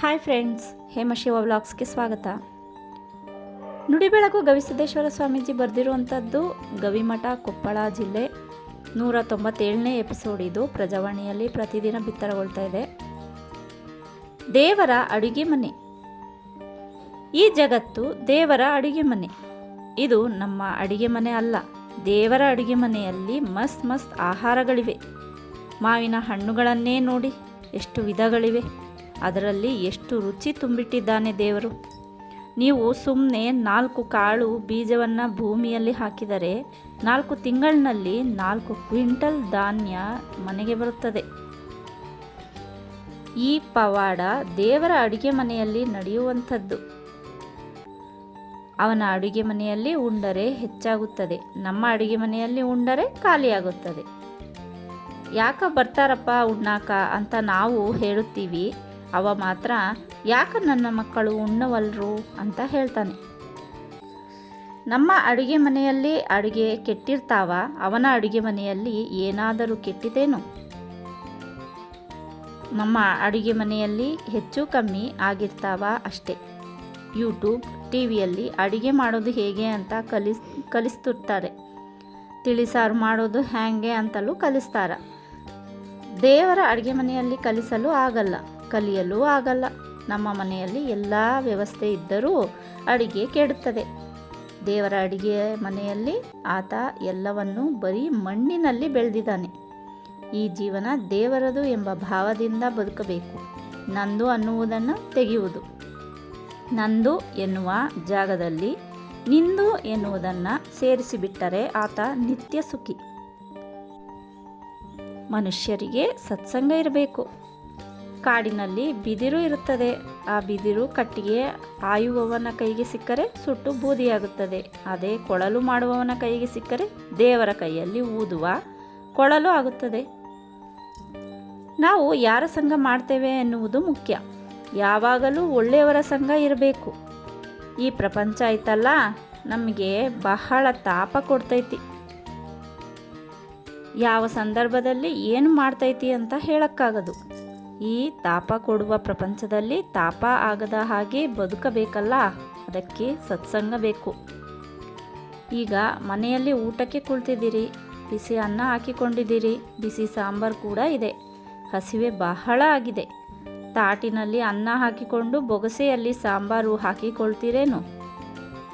Hi friends ಹೇಮಶಿವ ವ್ಲಾಗ್ಸ್ಗೆ ಸ್ವಾಗತ. ನುಡಿಬೆಳಕು ಗವಿಸಿದ್ದೇಶ್ವರ ಸ್ವಾಮೀಜಿ ಬರೆದಿರುವಂಥದ್ದು ಗವಿಮಠ, ಕೊಪ್ಪಳ ಜಿಲ್ಲೆ. ನೂರ ತೊಂಬತ್ತೇಳನೇ ಎಪಿಸೋಡ್ ಇದು. ಪ್ರಜಾವಾಣಿಯಲ್ಲಿ ಪ್ರತಿದಿನ ಬಿತ್ತರಗೊಳ್ತಾ ಇದೆ. ದೇವರ ಅಡುಗೆ ಮನೆ. ಈ ಜಗತ್ತು ದೇವರ ಅಡುಗೆ ಮನೆ. ಇದು ನಮ್ಮ ಅಡುಗೆ ಮನೆ ಅಲ್ಲ, ದೇವರ ಅಡುಗೆ ಮನೆಯಲ್ಲಿ ಮಸ್ತ್ ಮಸ್ತ್ ಆಹಾರಗಳಿವೆ. ಮಾವಿನ ಹಣ್ಣುಗಳನ್ನೇ ನೋಡಿ, ಎಷ್ಟು ವಿಧಗಳಿವೆ. ಅದರಲ್ಲಿ ಎಷ್ಟು ರುಚಿ ತುಂಬಿಟ್ಟಿದ್ದಾನೆ ದೇವರು. ನೀವು ಸುಮ್ಮನೆ ನಾಲ್ಕು ಕಾಳು ಬೀಜವನ್ನು ಭೂಮಿಯಲ್ಲಿ ಹಾಕಿದರೆ ನಾಲ್ಕು ತಿಂಗಳಿನಲ್ಲಿ ನಾಲ್ಕು ಕ್ವಿಂಟಲ್ ಧಾನ್ಯ ಮನೆಗೆ ಬರುತ್ತದೆ. ಈ ಪವಾಡ ದೇವರ ಅಡುಗೆ ಮನೆಯಲ್ಲಿ ನಡೆಯುವಂಥದ್ದು. ಅವನ ಅಡುಗೆ ಮನೆಯಲ್ಲಿ ಉಂಡರೆ ಹೆಚ್ಚಾಗುತ್ತದೆ, ನಮ್ಮ ಅಡುಗೆ ಮನೆಯಲ್ಲಿ ಉಂಡರೆ ಖಾಲಿಯಾಗುತ್ತದೆ. ಯಾಕ ಬರ್ತಾರಪ್ಪ ಉಣ್ಣಾಕ ಅಂತ ನಾವು ಹೇಳುತ್ತೀವಿ. ಅವ ಮಾತ್ರ, ಯಾಕ ನನ್ನ ಮಕ್ಕಳು ಉಣ್ಣವಲ್ರು? ಅಂತ ಹೇಳ್ತಾನೆ. ನಮ್ಮ ಅಡುಗೆ ಮನೆಯಲ್ಲಿ ಅಡುಗೆ ಕೆಟ್ಟಿರ್ತಾವ, ಅವನ ಅಡುಗೆ ಮನೆಯಲ್ಲಿ ಏನಾದರೂ ಕೆಟ್ಟಿದೇನು ನಮ್ಮ ಅಡುಗೆ ಮನೆಯಲ್ಲಿ ಹೆಚ್ಚು ಕಮ್ಮಿ ಆಗಿರ್ತಾವ ಅಷ್ಟೇ. ಯೂಟ್ಯೂಬ್ ಟಿ ವಿಯಲ್ಲಿ ಅಡುಗೆ ಮಾಡೋದು ಹೇಗೆ ಅಂತ ಕಲಿಸ್, ಕಲಿಸ್ತಿರ್ತಾರೆ. ತಿಳಿಸಾರು ಮಾಡೋದು ಹೇಗೆ ಅಂತಲೂ ಕಲಿಸ್ತಾರೆ. ದೇವರ ಅಡುಗೆ ಮನೆಯಲ್ಲಿ ಕಲಿಸಲು ಆಗಲ್ಲ. ಕಲಿಯಲು ಆಗಲ್ಲ. ನಮ್ಮ ಮನೆಯಲ್ಲಿ ಎಲ್ಲ ವ್ಯವಸ್ಥೆ ಇದ್ದರೂ ಅಡಿಗೆ ಕೆಡುತ್ತದೆ. ದೇವರ ಅಡಿಗೆ ಮನೆಯಲ್ಲಿ ಆತ ಎಲ್ಲವನ್ನು ಬರೀ ಮಣ್ಣಿನಲ್ಲಿ ಬೆಳೆದಿದ್ದಾನೆ. ಈ ಜೀವನ ದೇವರದು ಎಂಬ ಭಾವದಿಂದ ಬದುಕಬೇಕು. ನಂದು ಅನ್ನುವುದನ್ನು ತೆಗೆಯುವುದು. ನಂದು ಎನ್ನುವ ಜಾಗದಲ್ಲಿ ನಿಂದು ಎನ್ನುವುದನ್ನು ಸೇರಿಸಿಬಿಟ್ಟರೆ ಆತ ನಿತ್ಯ ಸುಖಿ. ಮನುಷ್ಯರಿಗೆ ಸತ್ಸಂಗ ಇರಬೇಕು. ಕಾಡಿನಲ್ಲಿ ಬಿದಿರು ಇರುತ್ತದೆ. ಆ ಬಿದಿರು ಕಟ್ಟಿಗೆ ಆಯುವವನ ಕೈಗೆ ಸಿಕ್ಕರೆ ಸುಟ್ಟು ಬೂದಿಯಾಗುತ್ತದೆ. ಅದೇ ಕೊಳಲು ಮಾಡುವವನ ಕೈಗೆ ಸಿಕ್ಕರೆ ದೇವರ ಕೈಯಲ್ಲಿ ಊದುವ ಕೊಳಲು ಆಗುತ್ತದೆ. ನಾವು ಯಾರ ಸಂಘ ಮಾಡ್ತೇವೆ ಎನ್ನುವುದು ಮುಖ್ಯ. ಯಾವಾಗಲೂ ಒಳ್ಳೆಯವರ ಸಂಘ ಇರಬೇಕು. ಈ ಪ್ರಪಂಚ ಐತಲ್ಲ, ನಮಗೆ ಬಹಳ ತಾಪ ಕೊಡ್ತೈತಿ. ಯಾವ ಸಂದರ್ಭದಲ್ಲಿ ಏನು ಮಾಡ್ತೈತಿ ಅಂತ ಹೇಳಕ್ಕಾಗದು. ಈ ತಾಪ ಕೊಡುವ ಪ್ರಪಂಚದಲ್ಲಿ ತಾಪ ಆಗದ ಹಾಗೆ ಬದುಕಬೇಕಲ್ಲ? ಅದಕ್ಕೆ ಸತ್ಸಂಗ ಬೇಕು. ಈಗ ಮನೆಯಲ್ಲಿ ಊಟಕ್ಕೆ ಕುಳಿತಿದ್ದೀರಿ, ಬಿಸಿ ಅನ್ನ ಹಾಕಿಕೊಂಡಿದ್ದೀರಿ, ಬಿಸಿ ಸಾಂಬಾರು ಕೂಡ ಇದೆ. ಹಸಿವೆ ಬಹಳ ಆಗಿದೆ. ತಾಟಿನಲ್ಲಿ ಅನ್ನ ಹಾಕಿಕೊಂಡು ಬೊಗಸೆಯಲ್ಲಿ ಸಾಂಬಾರು ಹಾಕಿಕೊಳ್ತೀರೇನು?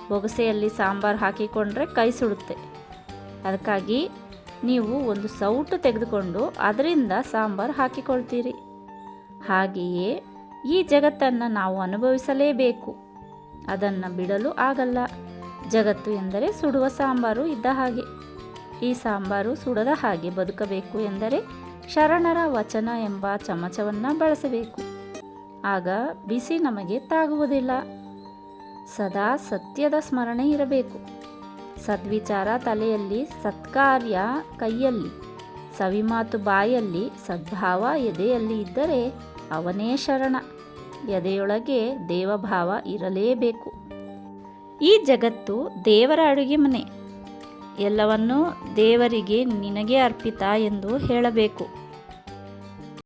ಬೊಗಸೆಯಲ್ಲಿ ಸಾಂಬಾರು ಹಾಕಿಕೊಂಡ್ರೆ ಕೈ ಸುಡುತ್ತೆ. ಅದಕ್ಕಾಗಿ ನೀವು ಒಂದು ಸೌಟು ತೆಗೆದುಕೊಂಡು ಅದರಿಂದ ಸಾಂಬಾರು ಹಾಕಿಕೊಳ್ತೀರಿ. ಹಾಗೆಯೇ ಈ ಜಗತ್ತನ್ನು ನಾವು ಅನುಭವಿಸಲೇಬೇಕು. ಅದನ್ನು ಬಿಡಲು ಆಗಲ್ಲ. ಜಗತ್ತು ಎಂದರೆ ಸುಡುವ ಸಾಂಬಾರು ಇದ್ದ ಹಾಗೆ. ಈ ಸಾಂಬಾರು ಸುಡದ ಹಾಗೆ ಬದುಕಬೇಕು ಎಂದರೆ ಶರಣರ ವಚನ ಎಂಬ ಚಮಚವನ್ನು ಬಳಸಬೇಕು. ಆಗ ಬಿಸಿ ನಮಗೆ ತಾಗುವುದಿಲ್ಲ. ಸದಾ ಸತ್ಯದ ಸ್ಮರಣೆ ಇರಬೇಕು. ಸದ್ವಿಚಾರ ತಲೆಯಲ್ಲಿ, ಸತ್ಕಾರ್ಯ ಕೈಯಲ್ಲಿ, ಸವಿಮಾತು ಬಾಯಲ್ಲಿ, ಸದ್ಭಾವ ಎದೆಯಲ್ಲಿ ಇದ್ದರೆ ಅವನೇ ಶರಣ. ಎದೆಯೊಳಗೆ ದೇವಭಾವ ಇರಲೇಬೇಕು. ಈ ಜಗತ್ತು ದೇವರ ಅಡುಗೆ ಮನೆ. ಎಲ್ಲವನ್ನೂ ದೇವರಿಗೆ ನಿನಗೆ ಅರ್ಪಿತ ಎಂದು ಹೇಳಬೇಕು.